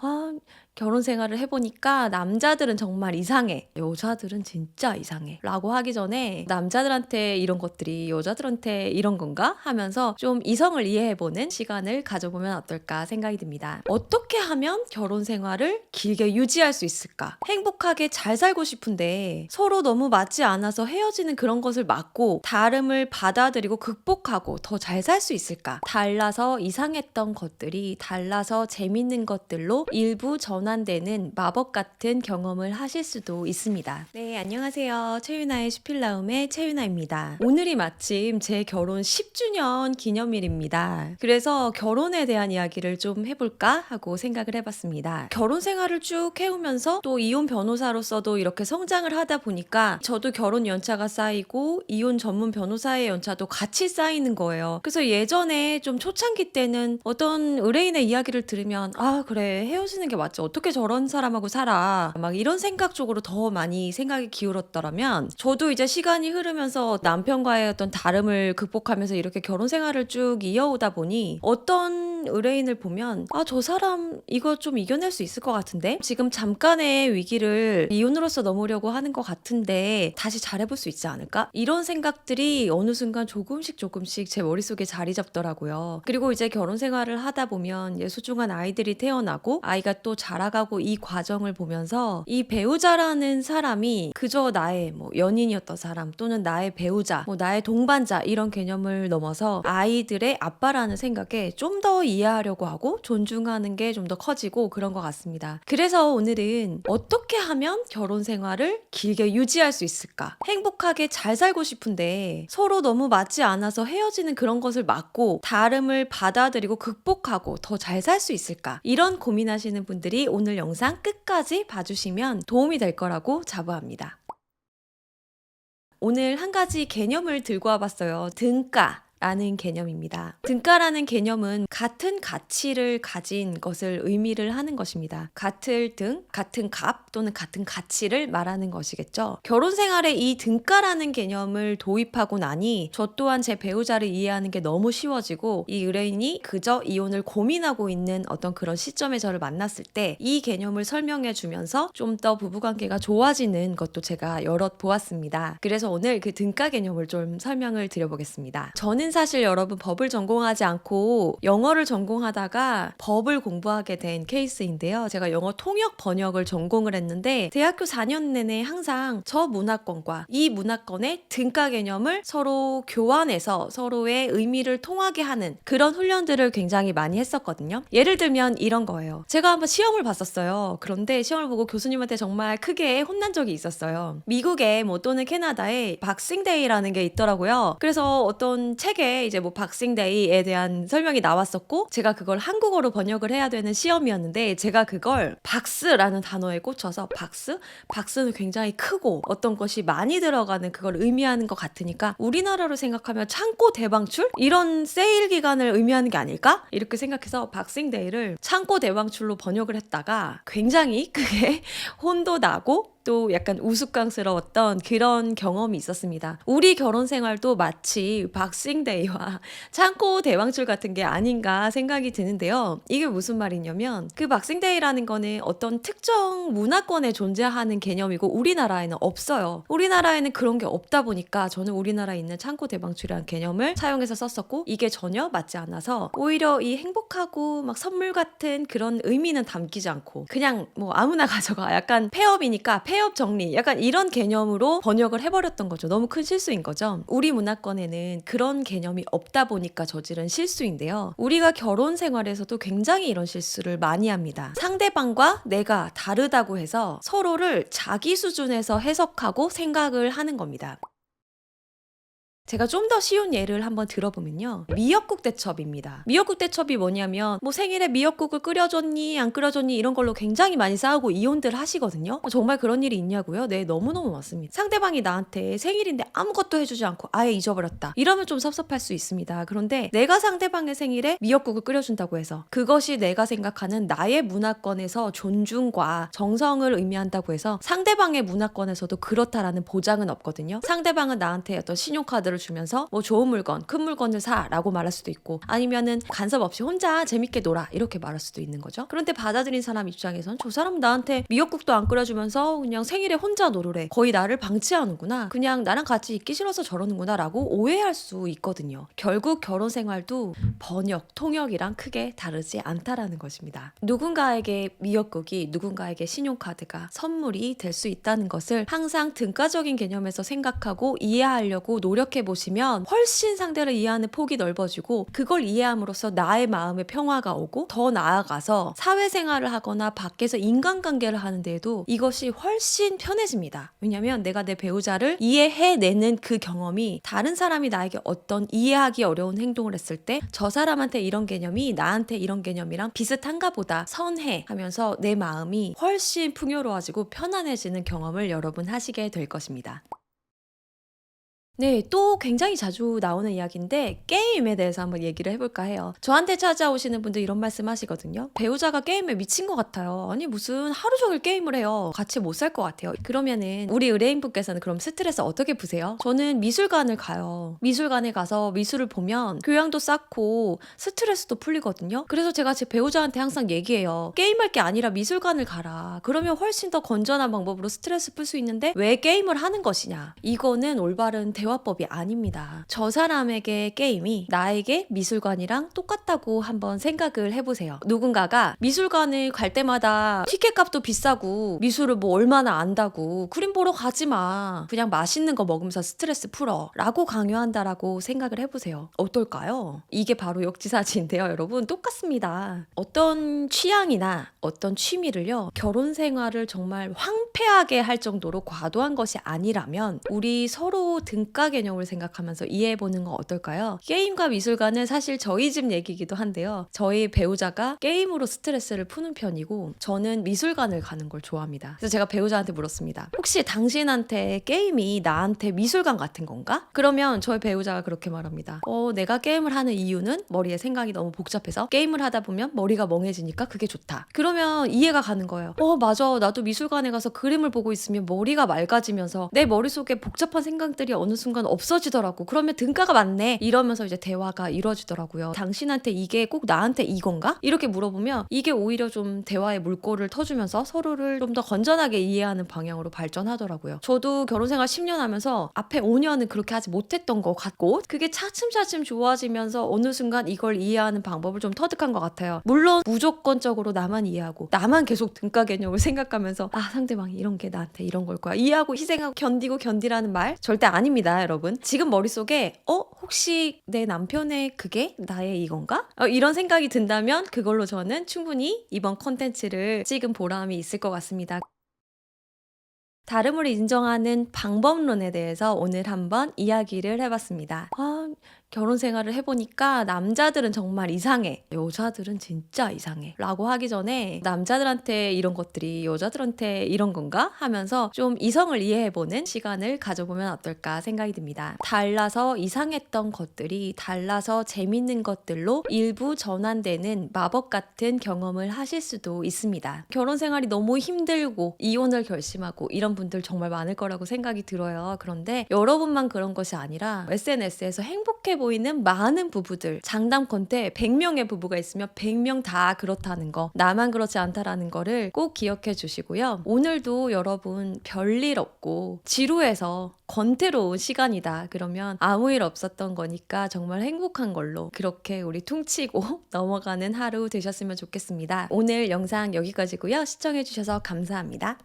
아, 결혼 생활을 해보니까 남자들은 정말 이상해. 여자들은 진짜 이상해. 라고 하기 전에 남자들한테 이런 것들이 여자들한테 이런 건가? 하면서 좀 이성을 이해해보는 시간을 가져보면 어떨까 생각이 듭니다. 어떻게 하면 결혼 생활을 길게 유지할 수 있을까? 행복하게 잘 살고 싶은데 서로 너무 맞지 않아서 헤어지는 그런 것을 막고 다름을 받아들이고 극복하고 더 잘 살 수 있을까? 달라서 이상했던 것들이 달라서 재밌는 것들로 일부 전환되는 마법 같은 경험을 하실 수도 있습니다. 네, 안녕하세요. 최윤아의 슈필라움의 최윤아입니다. 오늘이 마침 제 결혼 10주년 기념일입니다. 그래서 결혼에 대한 이야기를 좀 해볼까 하고 생각을 해봤습니다. 결혼 생활을 쭉 해오면서 또 이혼 변호사로서도 이렇게 성장을 하다 보니까 저도 결혼 연차가 쌓이고 이혼 전문 변호사의 연차도 같이 쌓이는 거예요. 그래서 예전에 좀 초창기 때는 어떤 의뢰인의 이야기를 들으면 아 그래 헤어지는 게 맞지? 어떻게 저런 사람하고 살아? 막 이런 생각 쪽으로 더 많이 생각이 기울었더라면 저도 이제 시간이 흐르면서 남편과의 어떤 다름을 극복하면서 이렇게 결혼 생활을 쭉 이어오다 보니 어떤 의뢰인을 보면 아 저 사람 이거 좀 이겨낼 수 있을 것 같은데? 지금 잠깐의 위기를 이혼으로서 넘으려고 하는 것 같은데 다시 잘해볼 수 있지 않을까? 이런 생각들이 어느 순간 조금씩 조금씩 제 머릿속에 자리 잡더라고요. 그리고 이제 결혼 생활을 하다 보면 예, 소중한 아이들이 태어나고 아이가 또 자라가고 이 과정을 보면서 이 배우자라는 사람이 그저 나의 뭐 연인이었던 사람 또는 나의 배우자 뭐 나의 동반자 이런 개념을 넘어서 아이들의 아빠라는 생각에 좀 더 이해하려고 하고 존중하는 게 좀 더 커지고 그런 것 같습니다. 그래서 오늘은 어떻게 하면 결혼 생활을 길게 유지할 수 있을까? 행복하게 잘 살고 싶은데 서로 너무 맞지 않아서 헤어지는 그런 것을 막고 다름을 받아들이고 극복하고 더 잘 살 수 있을까? 이런 고민하시는 분들이 오늘 영상 끝까지 봐주시면 도움이 될 거라고 자부합니다. 오늘 한 가지 개념을 들고 와봤어요. 등가. 라는 개념입니다. 등가라는 개념은 같은 가치를 가진 것을 의미를 하는 것입니다. 같을 등, 같은 값 또는 같은 가치를 말하는 것이겠죠. 결혼 생활에 이 등가라는 개념을 도입하고 나니 저 또한 제 배우자를 이해하는 게 너무 쉬워지고 이 의뢰인이 그저 이혼을 고민하고 있는 어떤 그런 시점에 저를 만났을 때 이 개념을 설명해 주면서 좀 더 부부관계가 좋아지는 것도 제가 여럿 보았습니다. 그래서 오늘 그 등가 개념을 좀 설명을 드려보겠습니다. 저는 사실 여러분 법을 전공하지 않고 영어를 전공하다가 법을 공부하게 된 케이스인데요. 제가 영어 통역 번역을 전공을 했는데 대학교 4년 내내 항상 저 문화권과 이 문화권의 등가 개념을 서로 교환해서 서로의 의미를 통하게 하는 그런 훈련들을 굉장히 많이 했었거든요. 예를 들면 이런 거예요. 제가 한번 시험을 봤었어요. 그런데 시험을 보고 교수님한테 정말 크게 혼난 적이 있었어요. 미국에 뭐 또는 캐나다에 박싱데이라는 게 있더라고요. 그래서 어떤 책에 이제 뭐 박싱데이에 대한 설명이 나왔었고 제가 그걸 한국어로 번역을 해야 되는 시험이었는데 제가 그걸 박스라는 단어에 꽂혀서 박스? 박스는 굉장히 크고 어떤 것이 많이 들어가는 그걸 의미하는 것 같으니까 우리나라로 생각하면 창고 대방출? 이런 세일 기간을 의미하는 게 아닐까? 이렇게 생각해서 박싱데이를 창고 대방출로 번역을 했다가 굉장히 크게 혼도 나고 또 약간 우스꽝스러웠던 그런 경험이 있었습니다. 우리 결혼 생활도 마치 박싱데이와 창고 대방출 같은 게 아닌가 생각이 드는데요. 이게 무슨 말이냐면 그 박싱데이라는 거는 어떤 특정 문화권에 존재하는 개념이고 우리나라에는 없어요. 우리나라에는 그런 게 없다 보니까 저는 우리나라에 있는 창고 대방출이라는 개념을 사용해서 썼었고 이게 전혀 맞지 않아서 오히려 이 행복하고 막 선물 같은 그런 의미는 담기지 않고 그냥 뭐 아무나 가져가 약간 폐업이니까 폐업 정리 약간 이런 개념으로 번역을 해버렸던 거죠. 너무 큰 실수인 거죠. 우리 문화권에는 그런 개념이 없다 보니까 저지른 실수인데요. 우리가 결혼 생활에서도 굉장히 이런 실수를 많이 합니다. 상대방과 내가 다르다고 해서 서로를 자기 수준에서 해석하고 생각을 하는 겁니다. 제가 좀 더 쉬운 예를 한번 들어보면요. 미역국 대첩입니다. 미역국 대첩이 뭐냐면 뭐 생일에 미역국을 끓여줬니 안 끓여줬니 이런 걸로 굉장히 많이 싸우고 이혼들 하시거든요. 어, 정말 그런 일이 있냐고요? 네, 너무너무 많습니다. 상대방이 나한테 생일인데 아무것도 해주지 않고 아예 잊어버렸다. 이러면 좀 섭섭할 수 있습니다. 그런데 내가 상대방의 생일에 미역국을 끓여준다고 해서 그것이 내가 생각하는 나의 문화권에서 존중과 정성을 의미한다고 해서 상대방의 문화권에서도 그렇다라는 보장은 없거든요. 상대방은 나한테 어떤 신용카드 를 주면서 뭐 좋은 물건, 큰 물건을 사라고 말할 수도 있고 아니면은 간섭 없이 혼자 재밌게 놀아 이렇게 말할 수도 있는 거죠. 그런데 받아들인 사람 입장에선 저 사람 나한테 미역국도 안 끓여주면서 그냥 생일에 혼자 놀으래. 거의 나를 방치하는구나. 그냥 나랑 같이 있기 싫어서 저러는구나라고 오해할 수 있거든요. 결국 결혼 생활도 번역, 통역이랑 크게 다르지 않다라는 것입니다. 누군가에게 미역국이 누군가에게 신용카드가 선물이 될 수 있다는 것을 항상 등가적인 개념에서 생각하고 이해하려고 노력해 보시면 훨씬 상대를 이해하는 폭이 넓어지고 그걸 이해함으로써 나의 마음에 평화가 오고 더 나아가서 사회생활을 하거나 밖에서 인간관계를 하는 데에도 이것이 훨씬 편해집니다. 왜냐하면 내가 내 배우자를 이해해내는 그 경험이 다른 사람이 나에게 어떤 이해하기 어려운 행동을 했을 때 저 사람한테 이런 개념이 나한테 이런 개념이랑 비슷한가 보다 선해 하면서 내 마음이 훨씬 풍요로워지고 편안해지는 경험을 여러분 하시게 될 것입니다. 네, 또 굉장히 자주 나오는 이야기인데 게임에 대해서 한번 얘기를 해볼까 해요. 저한테 찾아오시는 분들 이런 말씀 하시거든요. 배우자가 게임에 미친 것 같아요. 아니 무슨 하루 종일 게임을 해요. 같이 못 살 것 같아요. 그러면은 우리 의뢰인분께서는 그럼 스트레스 어떻게 푸세요? 저는 미술관을 가요. 미술관에 가서 미술을 보면 교양도 쌓고 스트레스도 풀리거든요. 그래서 제가 제 배우자한테 항상 얘기해요. 게임할 게 아니라 미술관을 가라. 그러면 훨씬 더 건전한 방법으로 스트레스 풀 수 있는데 왜 게임을 하는 것이냐? 이거는 올바른 대화 법이 아닙니다. 저 사람에게 게임이 나에게 미술관이랑 똑같다고 한번 생각을 해보세요. 누군가가 미술관을 갈 때마다 티켓 값도 비싸고 미술을 뭐 얼마나 안다고 그림 보러 가지 마. 그냥 맛있는 거 먹으면서 스트레스 풀어. 라고 강요한다라고 생각을 해보세요. 어떨까요? 이게 바로 역지사지인데요, 여러분. 똑같습니다. 어떤 취향이나 어떤 취미를요, 결혼 생활을 정말 황폐하게 할 정도로 과도한 것이 아니라면 우리 서로 등가 개념을 생각하면서 이해해보는 건 어떨까요? 게임과 미술관은 사실 저희 집 얘기이기도 한데요. 저희 배우자가 게임으로 스트레스를 푸는 편이고 저는 미술관을 가는 걸 좋아합니다. 그래서 제가 배우자한테 물었습니다. 혹시 당신한테 게임이 나한테 미술관 같은 건가? 그러면 저희 배우자가 그렇게 말합니다. 어, 내가 게임을 하는 이유는 머리에 생각이 너무 복잡해서 게임을 하다 보면 머리가 멍해지니까 그게 좋다. 그러면 이해가 가는 거예요. 어, 맞아. 나도 미술관에 가서 그림을 보고 있으면 머리가 맑아지면서 내 머릿속에 복잡한 생각들이 어느 순간 없어지더라고. 그러면 등가가 맞네. 이러면서 이제 대화가 이루어지더라고요. 당신한테 이게 꼭 나한테 이건가? 이렇게 물어보면 이게 오히려 좀 대화의 물꼬를 터주면서 서로를 좀 더 건전하게 이해하는 방향으로 발전하더라고요. 저도 결혼 생활 10년 하면서 앞에 5년은 그렇게 하지 못했던 것 같고 그게 차츰차츰 좋아지면서 어느 순간 이걸 이해하는 방법을 좀 터득한 것 같아요. 물론 무조건적으로 나만 이해하고 나만 계속 등가 개념을 생각하면서 아 상대방이 이런 게 나한테 이런 걸 거야. 이해하고 희생하고 견디고 견디라는 말 절대 아닙니다, 여러분. 지금 머릿속에 어 혹시 내 남편의 그게 나의 이건가? 어, 이런 생각이 든다면 그걸로 저는 충분히 이번 컨텐츠를 찍은 보람이 있을 것 같습니다. 다름을 인정하는 방법론에 대해서 오늘 한번 이야기를 해봤습니다. 아, 결혼 생활을 해보니까 남자들은 정말 이상해. 여자들은 진짜 이상해. 라고 하기 전에 남자들한테 이런 것들이 여자들한테 이런 건가? 하면서 좀 이성을 이해해보는 시간을 가져보면 어떨까 생각이 듭니다. 달라서 이상했던 것들이 달라서 재밌는 것들로 일부 전환되는 마법 같은 경험을 하실 수도 있습니다. 결혼 생활이 너무 힘들고 이혼을 결심하고 이런 분들 정말 많을 거라고 생각이 들어요. 그런데 여러분만 그런 것이 아니라 SNS에서 행복해 보이는 많은 부부들 장담컨대 100명의 부부가 있으면 100명 다 그렇다는 거 나만 그렇지 않다라는 거를 꼭 기억해 주시고요. 오늘도 여러분 별일 없고 지루해서 권태로운 시간이다. 그러면 아무 일 없었던 거니까 정말 행복한 걸로 그렇게 우리 퉁치고 넘어가는 하루 되셨으면 좋겠습니다. 오늘 영상 여기까지고요. 시청해 주셔서 감사합니다.